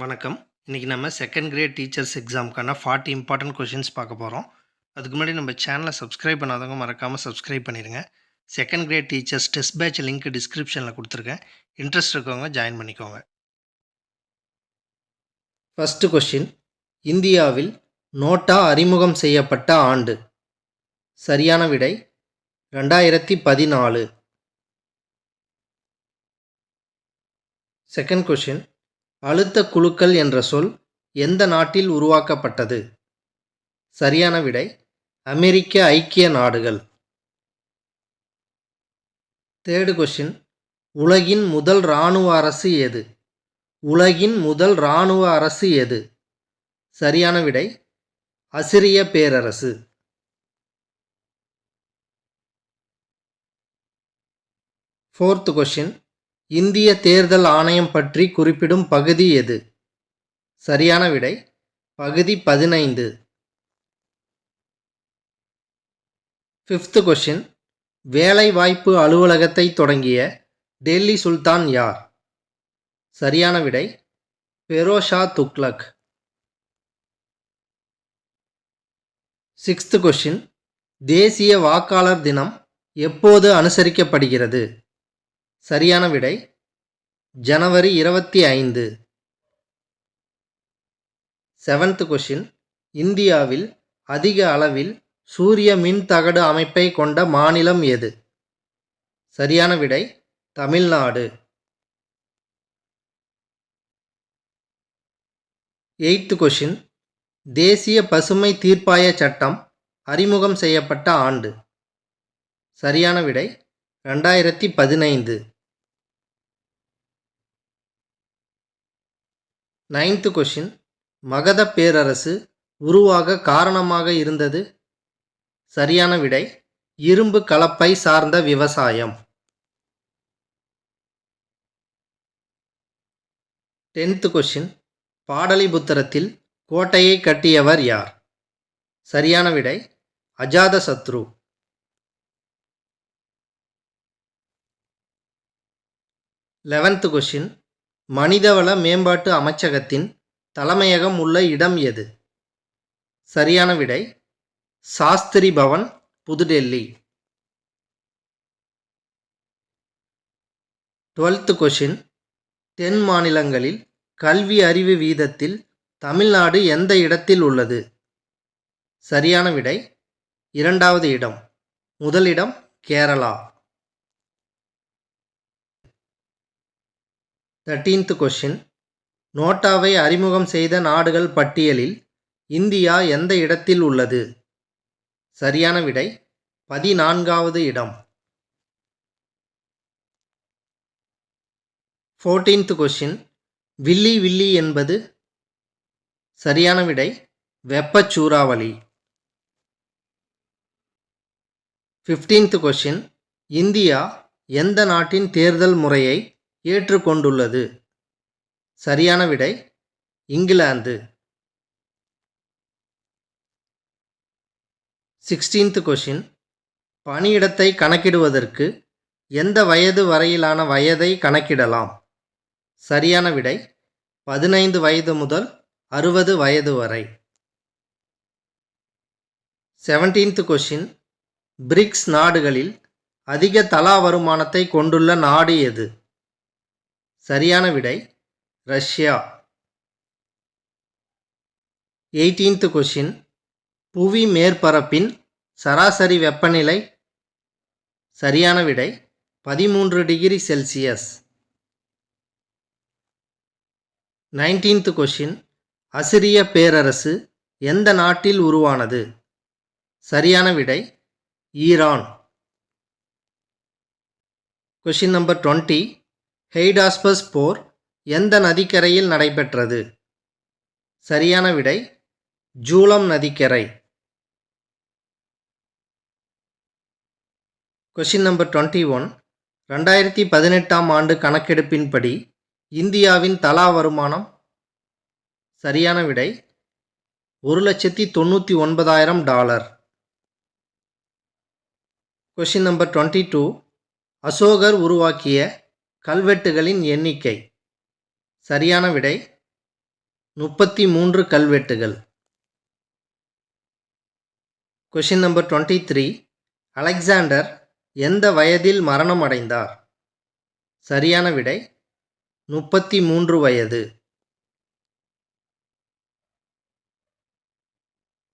வணக்கம். இன்றைக்கி நம்ம செகண்ட் கிரேட் டீச்சர்ஸ் எக்ஸாமுக்கான ஃபார்ட்டி இம்பார்ட்டன்ட் கொஷின்ஸ் பார்க்க போகிறோம் அதுக்கு முன்னாடி நம்ம சேனலை சப்ஸ்கிரைப் பண்ணாதவங்க மறக்காமல் சப்ஸ்கிரைப் பண்ணிடுங்க second grade teachers test batch link டிஸ்கிரிப்ஷனில் கொடுத்துருக்கேன். இன்ட்ரெஸ்ட் இருக்கவங்க ஜாயின் பண்ணிக்கோங்க. ஃபஸ்ட்டு கொஷின் இந்தியாவில் நோட்டா அறிமுகம் செய்யப்பட்ட ஆண்டு. சரியான விடை ரெண்டாயிரத்தி பதினாலு. செகண்ட் கொஷின் அழுத்த குழுக்கள் என்ற சொல் எந்த நாட்டில் உருவாக்கப்பட்டது? சரியான விடை அமெரிக்க ஐக்கிய நாடுகள். தேர்டு கொஷின் உலகின் முதல் இராணுவ அரசு எது? உலகின் முதல் இராணுவ அரசு எது? சரியான விடை அசிரிய பேரரசு. ஃபோர்த் கொஷின் இந்திய தேர்தல் ஆணையம் பற்றி குறிப்பிடும் பகுதி எது? சரியான விடை பகுதி பதினைந்து. ஃபிஃப்த் கொஷின் வேலைவாய்ப்பு அலுவலகத்தை தொடங்கிய டெல்லி சுல்தான் யார்? சரியான விடை பெரோஷா துக்லக் சிக்ஸ்த் கொஷின் தேசிய வாக்காளர் தினம் எப்போது அனுசரிக்கப்படுகிறது? சரியான விடை. ஜனவரி இருபத்தி ஐந்து. செவன்த் கொஷின் இந்தியாவில் அதிக அளவில் சூரிய மின் தகடு அமைப்பை கொண்ட மாநிலம் எது? சரியான விடை தமிழ்நாடு. எய்த் கொஷின் தேசிய பசுமை தீர்ப்பாய சட்டம் அறிமுகம் செய்யப்பட்ட ஆண்டு. சரியான விடை ரெண்டாயிரத்தி பதினைந்து. நைன்த்து கொஷின் மகத பேரரசு உருவாக காரணமாக இருந்தது. சரியான விடை. இரும்பு கலப்பை சார்ந்த விவசாயம். டென்த்து கொஷின் பாடலிபுத்திரத்தில் கோட்டையை கட்டியவர் யார்? சரியான விடை. அஜாத சத்ரு. லெவன்த்து கொஷின் மனிதவள மேம்பாட்டு அமைச்சகத்தின் தலைமையகம் உள்ள இடம் எது? சரியான விடை Shastri Bhavan Pudhu Delhi. Twelfth question. Then மாநிலங்களில் கல்வி அறிவு வீதத்தில் தமிழ்நாடு எந்த இடத்தில் உள்ளது? சரியான விடை இரண்டாவது இடம் முதலிடம் கேரளா. தேர்ட்டீன்த் கொஷின் நோட்டாவை அறிமுகம் செய்த நாடுகள் பட்டியலில் இந்தியா எந்த இடத்தில் உள்ளது? சரியான விடை பதினான்காவது இடம். ஃபோர்டீன்த் கொஷின் வில்லி வில்லி என்பது சரியான விடை வெப்பச்சூறாவளி ஃபிஃப்டீன்த் கொஷின் இந்தியா எந்த நாட்டின் தேர்தல் முறையை ஏற்றுக்கொண்டுள்ளது. சரியான விடை இங்கிலாந்து. சிக்ஸ்டீன்த் கொஷின் பணியிடத்தை கணக்கிடுவதற்கு எந்த வயது வரையிலான வயதை கணக்கிடலாம்? சரியான விடை பதினைந்து வயது முதல் அறுபது வயது வரை. செவன்டீன்த் கொஷின் பிரிக்ஸ் நாடுகளில் அதிக தலா வருமானத்தை கொண்டுள்ள நாடு எது? சரியான விடை ரஷ்யா. எயிட்டீன்த் கொஷின் புவி மேற்பரப்பின் சராசரி வெப்பநிலை சரியான விடை பதிமூன்று டிகிரி செல்சியஸ். நைன்டீன்த் கொஷின் அசிரிய பேரரசு எந்த நாட்டில் உருவானது? சரியான விடை Iran. Question number twenty Hydaspes போர் எந்த நதிக்கரையில் நடைபெற்றது? சரியான விடை ஜூலம் நதிக்கரை. கொஷின் நம்பர் டுவெண்ட்டி ஒன் ரெண்டாயிரத்தி பதினெட்டாம் ஆண்டு கணக்கெடுப்பின்படி இந்தியாவின் தலா வருமானம்? சரியான விடை ஒரு லட்சத்தி தொண்ணூற்றி ஒன்பதாயிரம் dollar. Question number twenty two அசோகர் உருவாக்கிய கல்வெட்டுகளின் எண்ணிக்கை. சரியான விடை முப்பத்தி மூன்று கல்வெட்டுகள். Question number twenty three Alexander எந்த வயதில் மரணம் அடைந்தார் சரியான விடை முப்பத்தி மூன்று வயது.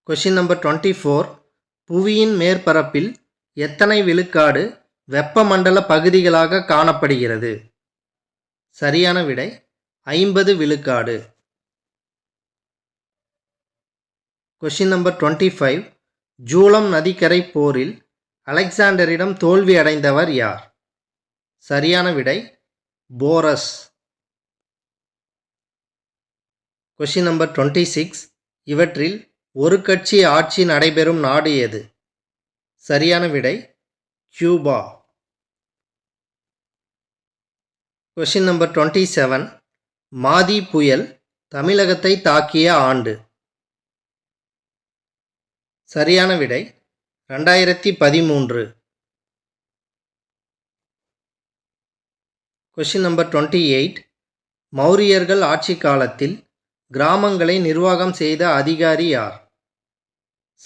கொஷின் நம்பர் டுவெண்ட்டி ஃபோர் புவியின் மேற்பரப்பில் எத்தனை விழுக்காடு வெப்பமண்டல பகுதிகளாக காணப்படுகிறது. சரியான விடை ஐம்பது விழுக்காடு. Question number twenty five Jhelum நதிக்கரை போரில் அலெக்சாண்டரிடம் தோல்வி அடைந்தவர் யார்? சரியான விடை Porus. Question number twenty six இவற்றில் ஒரு கட்சி ஆட்சி நடைபெறும் நாடு எது சரியான விடை Cuba. Question number twenty seven Madi புயல் தமிழகத்தை தாக்கிய ஆண்டு. சரியான விடை ரெண்டாயிரத்தி பதிமூன்று. கொஷின் நம்பர் டுவெண்ட்டி எயிட் மௌரியர்கள் ஆட்சி காலத்தில் கிராமங்களை நிர்வாகம் செய்த அதிகாரி யார்?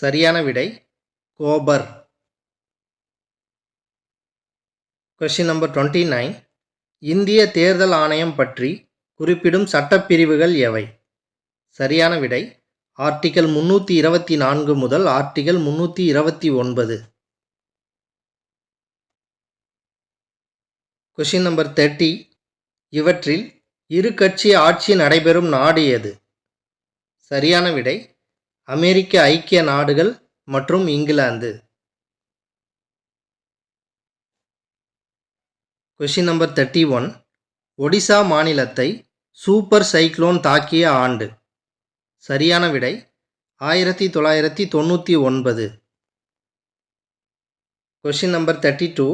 சரியான விடை கோபர். கொஷின் நம்பர் டுவெண்ட்டி நைன் இந்திய தேர்தல் ஆணையம் பற்றி குறிப்பிடும் சட்டப்பிரிவுகள் எவை? சரியான விடை ஆர்டிகல் முன்னூற்றி இருபத்தி நான்கு முதல் ஆர்டிகல் முன்னூற்றி இருபத்தி ஒன்பது. கொஷின் நம்பர் தேர்ட்டி இவற்றில் இரு கட்சி ஆட்சி நடைபெறும் நாடு எது? சரியான விடை அமெரிக்க ஐக்கிய நாடுகள் மற்றும் England. Question number thirty one Odisha மாநிலத்தை சூப்பர் சைக்ளோன் தாக்கிய ஆண்டு. சரியான விடை ஆயிரத்தி தொள்ளாயிரத்தி தொண்ணூற்றி ஒன்பது. கொஷின் நம்பர் தேர்ட்டி டூ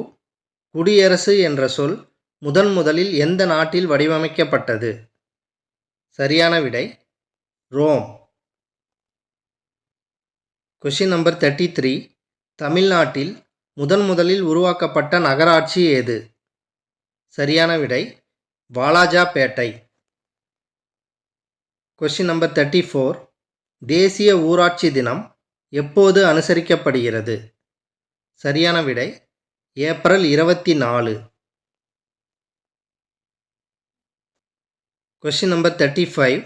குடியரசு என்ற சொல் முதன் முதலில் எந்த நாட்டில் வடிவமைக்கப்பட்டது? சரியான விடை Rome. Question number thirty three தமிழ்நாட்டில் முதன் முதலில் உருவாக்கப்பட்ட நகராட்சி ஏது? சரியான விடை. Walajapettai. Question number thirty four தேசிய ஊராட்சி தினம் எப்போது அனுசரிக்கப்படுகிறது? சரியான விடை ஏப்ரல் இருபத்தி நாலு. கொஷின் நம்பர் தேர்ட்டி ஃபைவ்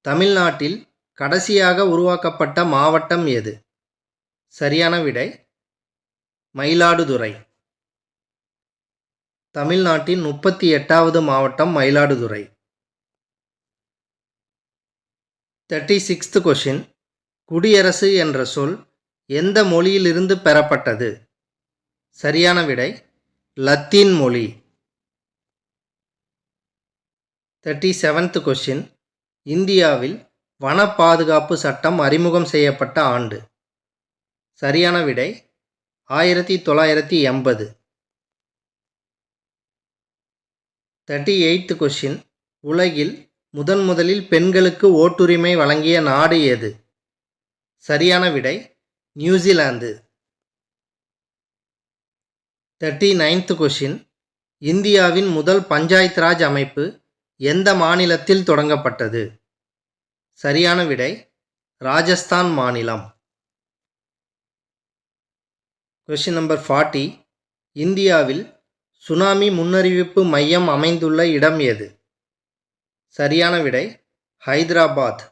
தமிழ்நாட்டில் கடைசியாக உருவாக்கப்பட்ட மாவட்டம் எது? சரியான விடை மயிலாடுதுறை. தமிழ்நாட்டின் முப்பத்தி எட்டாவது மாவட்டம் மயிலாடுதுறை. தேர்ட்டி சிக்ஸ்த் கொஷின் குடியரசு என்ற சொல் எந்த மொழியிலிருந்து பெறப்பட்டது? சரியான விடை லத்தீன் மொழி. தேர்ட்டி செவன்த் கொஷின் இந்தியாவில் வன பாதுகாப்பு சட்டம் அறிமுகம் செய்யப்பட்ட ஆண்டு. சரியான விடை ஆயிரத்தி தொள்ளாயிரத்தி எண்பது. தேர்ட்டி எயித்து கொஷின் உலகில் முதன் முதலில் பெண்களுக்கு ஓட்டுரிமை வழங்கிய நாடு எது? சரியான விடை நியூசிலாந்து. தேர்ட்டி நைன்த் கொஷின் இந்தியாவின் முதல் பஞ்சாயத் ராஜ் அமைப்பு எந்த மாநிலத்தில் தொடங்கப்பட்டது? சரியான விடை ராஜஸ்தான் மாநிலம். கொஷின் நம்பர் ஃபார்ட்டி இந்தியாவில் சுனாமி முன்னறிவிப்பு மையம் அமைந்துள்ள இடம் எது? சரியான விடை ஹைதராபாத்.